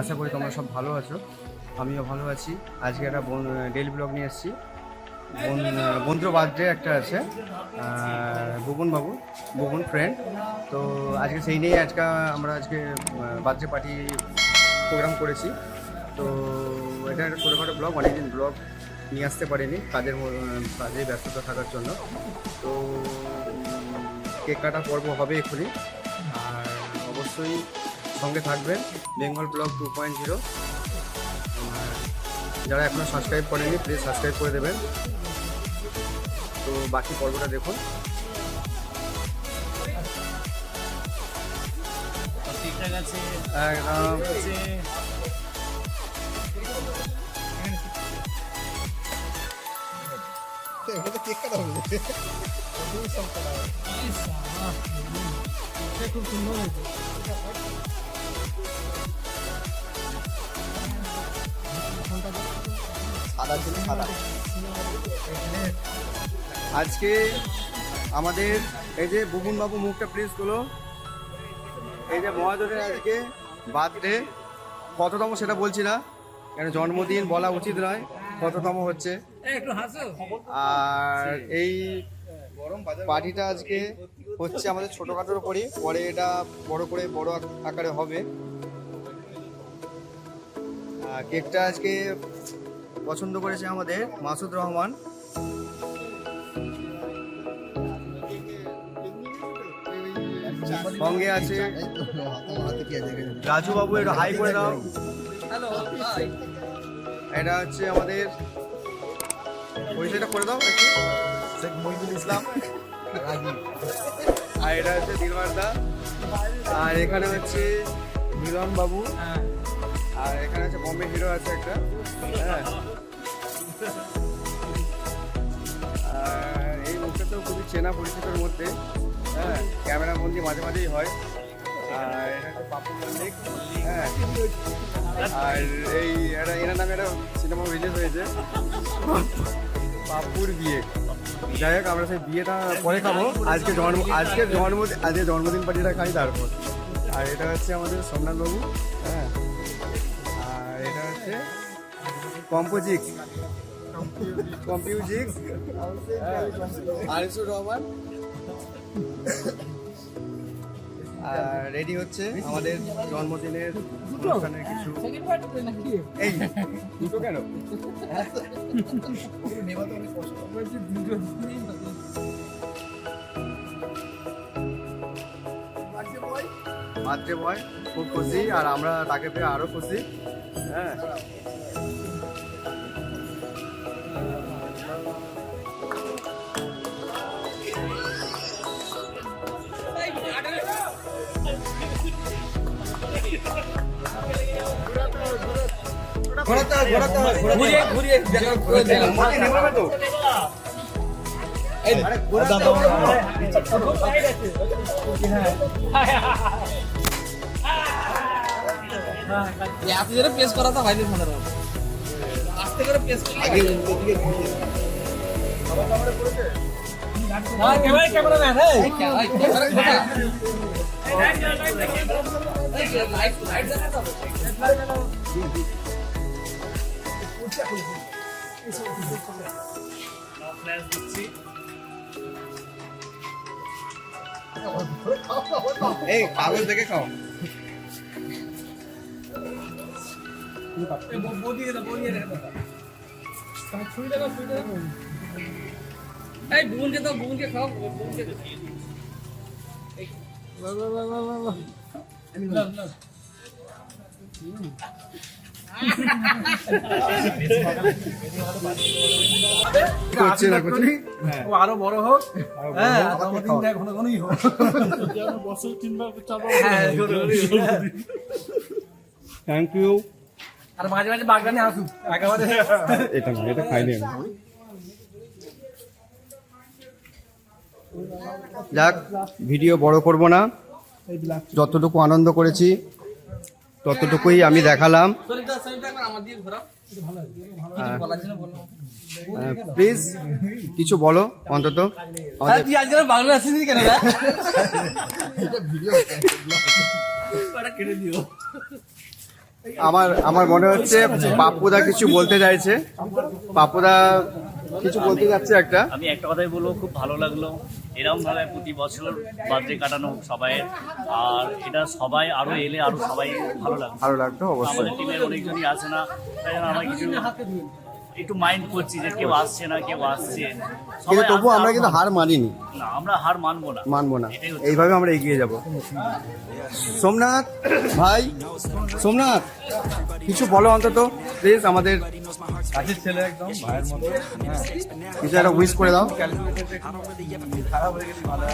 আশা করি তোমরা সব ভালো আছো। আমিও ভালো আছি। আজকে একটা ডেলি ব্লগ নিয়ে এসেছি। বন্ধুর বার্থডে একটা আছে। বাবু বুবন ফ্রেন্ড তো আজকে সেই নিয়েই আজকে আমরা আজকে বার্থডে পার্টি প্রোগ্রাম করেছি। তো এটা একটা ছোটোখাটো ব্লগ, অনেকদিন ব্লগ নিয়ে আসতে পারিনি, কাজের কাজে ব্যস্ততা থাকার জন্য। তো কেক কাটা পর্ব হবে এক্ষুনি আর অবশ্যই সঙ্গে থাকবেন, Bengal blog two point zero. যারা এখনও সাবস্ক্রাইব করেনি প্লিজ সাবস্ক্রাইব করে দেবেন। তো বাকি পর্বটা দেখুন। ঠিকঠাক আছে একদম খুব সুন্দর হয়েছে আজকে আমাদের এই যে বাবু মুখটা প্লিজগুলো এই যে মহাজনের আজকে বার্থডে, কততম সেটা বলছি না, কেন জন্মদিন বলা উচিত নয়, কততম হচ্ছে। আর এই পার্টিটা আজকে হচ্ছে আমাদের ছোটোখাটোর উপরই, পরে এটা বড় করে বড় আকারে হবে। কেকটা আজকে পছন্দ করেছে আমাদের মাসুদ রহমান। সঙ্গে আছে রাজু বাবু একটু হাই করে দাও। এটা হচ্ছে আমাদের পরিচয়টা করে দাও শেখ মহিদুল ইসলাম। আর এটা হচ্ছে দিলবার দা আর এখানে হচ্ছে মিলন বাবু। হ্যাঁ। আর এখানে হচ্ছে বম্বে হিরো আছে একটা। হ্যাঁ। এই মুখটা তো খুবই চেনা পরিচিতর মধ্যে। হ্যাঁ ক্যামেরা বন্দি মাঝে মাঝেই হয়। আর এটা হচ্ছে পাপু মল্লিক। হ্যাঁ। আর এই একটা, এনার নামে একটা সিনেমা রিলিজ হয়েছে। পাপুর বিয়ে। যাই হোক, আমরা সেই বিয়েটা পরে খাব। আজকে জন্ম, আজকে জন্মদিন আজকে জন্মদিন পার্টিটা খাই তারপর। আর এটা হচ্ছে আমাদের সোমনাথ বাবু। হ্যাঁ। কম্পোজিক কম্পিউজিক আরিসুর রহমান। আর রেডি হচ্ছে আমাদের জন্মদিনের অনুষ্ঠানের কিছু এই, দুটো কেন? বয়, খুব খুশি, আর আমরা তাকে পেয়ে আরও খুশি। হ্যাঁ। ঘুরিয়ে ঘুরিয়ে দেখা করে দিলাম মাকে নেমে তো এই ঘোরাতে হবে না। এত জোরে প্রেস করা তো ভাইদের মনে রাখো আস্তে করে প্রেস করলে আগে ওদিকে ঘুরিয়ে। হ্যাঁ ক্যামেরা ক্যামেরাম্যান এই ক্যামেরা কোথায় লাইট লাইট দেখা তো ফ্ল্যাশ এই কাগজ দেখে খাও। এই বুনকে দাও বুনকে খাও বুনকে বাহ বাহ বাহ বাহ বাহ লাভ লাভ করছে না করছে। ও আরও বড় হোক। হ্যাঁ ঘন ঘনই হোক। হ্যাঁ হ্যাঁ। থ্যাংক ইউ আর মাঝে মাঝে বাগদানি আসুক। একেবারে এটা না এটা খাইনি আমি। যাক ভিডিও বড় করব না। যতটুকু আনন্দ করেছি ততটুকুই আমি দেখালাম। প্লিজ কিছু বলো, অন্তত। আমার আমার মনে হচ্ছে পাপ্পুদা কিছু বলতে চাইছে। পাপ্পুদা কিছু বলতে যাচ্ছে একটা। আমি একটা কথাই বলব, খুব ভালো লাগল। এরকম ভাবে প্রতি বছর বার্থডে কাটানো সবাই আর এটা সবাই আরও এলে আরও সবাই ভালো লাগবে। ভালো লাগতো অবশ্যই। আমাদের টিমের অনেকজনই আছে না তাই জন্য আমরা কিছু একটু মাইন্ড করছি যে কেউ আসছে না কেউ আসছে। কিন্তু সবাই তবু আমরা কিন্তু। হার মানিনি। না আমরা হার মানবো না। মানবো না। এটাই হচ্ছে। এইভাবে আমরা এগিয়ে যাব। সোমনাথ ভাই সোমনাথ কিছু বলো অন্তত প্লিজ আমাদের কাজের ছেলে একদম ভাইয়ের মতো। হ্যাঁ। কিছু একটা উইশ করে দাও। ক্যালকুলেটারটা একটু খারাপ হয়ে গেলে ভালো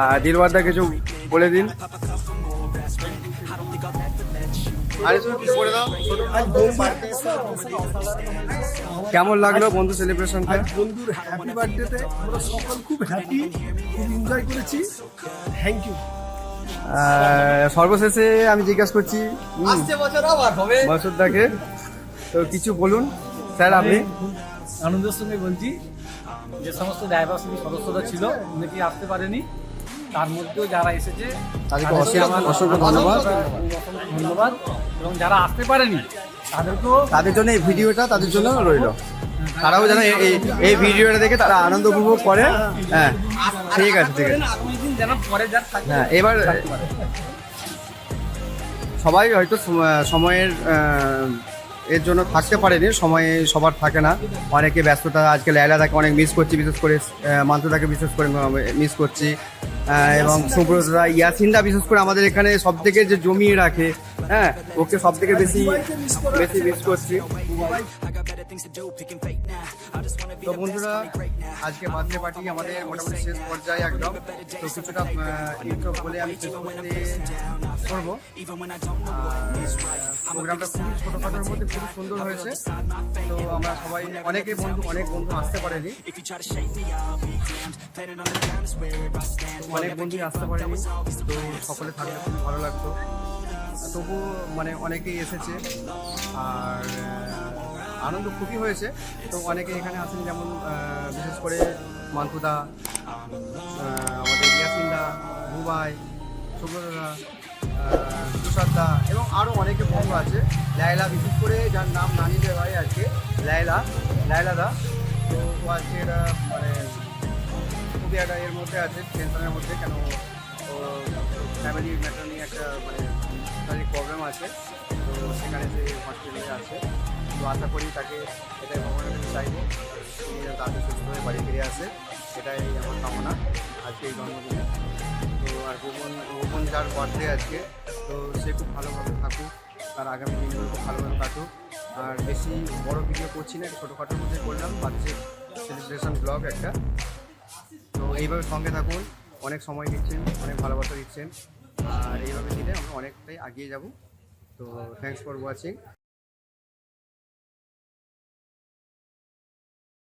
আর দিলবারদা কিছু বলে দিন কেমন লাগল বন্ধু সেলিব্রেশনটা বন্ধুর হ্যাপি বার্থডেতে আমরা সকল খুব হ্যাপি খুব এনজয় করেছি। থ্যাংক ইউ সর্বশেষে আমি জিজ্ঞাসা করছি হুম, আসছে বছর আবার হবে। মাসুদদাকে তো কিছু বলুন স্যার আপনি? আনন্দের সঙ্গে বলছি যে সমস্ত ডাইভার্সিটি সদস্যরা ছিল অনেকেই আসতে পারেনি তার মধ্যেও যারা এসেছে তাদেরকে অসংখ্য- আমার অসংখ্য ধন্যবাদ। ধন্যবাদ। এবং যারা আসতে পারেনি তাদেরকেও তাদের জন্য এই ভিডিওটা তাদের জন্য রইল। তারাও যেন এই- এই ভিডিওটা দেখে তারা আনন্দ উপভোগ করে। হ্যাঁ ঠিক আছে ঠিক আছে। হ্যাঁ এবার, সবাই হয়তো সময়ের এর জন্য থাকতে পারেনি, সময় সবার থাকে না। অনেকে ব্যস্ততা, আজকে লাইলা তাকে অনেক মিস করছি, বিশেষ করে মান্তুদাকে বিশেষ করে মিস করছি। এবং সুব্রতদা ইয়াসিনদা বিশেষ করে আমাদের এখানে সব থেকে যে জমিয়ে রাখে হ্যাঁ ওকে সব থেকে বেশি বেশি মিস করছি। তো বন্ধুরা, আজকে বার্থডে পার্টি আমাদের মোটামুটি শেষ পর্যায়ে একদম। তো কিছুটা ইন্ট্রো বলে আমি শেষ করতে করব প্রোগ্রামটা খুবই ছোটোখাটোর মধ্যে খুবই সুন্দর হয়েছে। তো আমরা সবাই, অনেকে বন্ধু, অনেক বন্ধু আসতে পারেনি। অনেক বন্ধুই আসতে পারেনি। তো সকলে থাকলে খুব ভালো লাগতো। তবু মানে অনেকেই এসেছে। আর আনন্দ খুবই হয়েছে। তো অনেকে এখানে আসেন যেমন বিশেষ করে মান্তুদা আমাদের ইয়াসিনদা বুবাই সুব্রতদা তুষারদা এবং আরও অনেকে বন্ধু আছে। লায়লা, বিশেষ করে যার নাম না নিতে হয় আজকে, লায়লা লায়লাদা তো ও আজকে এটা মানে খুবই একটা এর মধ্যে আছে, টেনশনের মধ্যে, কেন ফ্যামিলি ম্যাটার নিয়ে একটা মানে শারীরিক প্রবলেম আছে। তো সেখানে সে হসপিটালে আছে। তো আশা করি তাকে এটাই ভগবানের কাছে চাইব তাকে সুস্থ হয়ে বাড়ি ফিরে আসে। এটাই আমার কামনা আজকে এই জন্মদিনে। তো আর গোপন গোপন যার বার্থডে আজকে, তো সে খুব ভালোভাবে থাকুক, তার আগামী দিনগুলো খুব ভালোভাবে কাটুক। আর বেশি বড় ভিডিও করছি না ছোটোখাটোর মধ্যে করলাম বাচ্চার সেলিব্রেশন ব্লগ একটা। তো এইভাবে সঙ্গে থাকুন, অনেক সময় দিচ্ছেন, অনেক ভালোবাসা দিচ্ছেন। আর এইভাবে দিলে আমরা অনেকটাই এগিয়ে যাব। তো থ্যাংকস ফর ওয়াচিং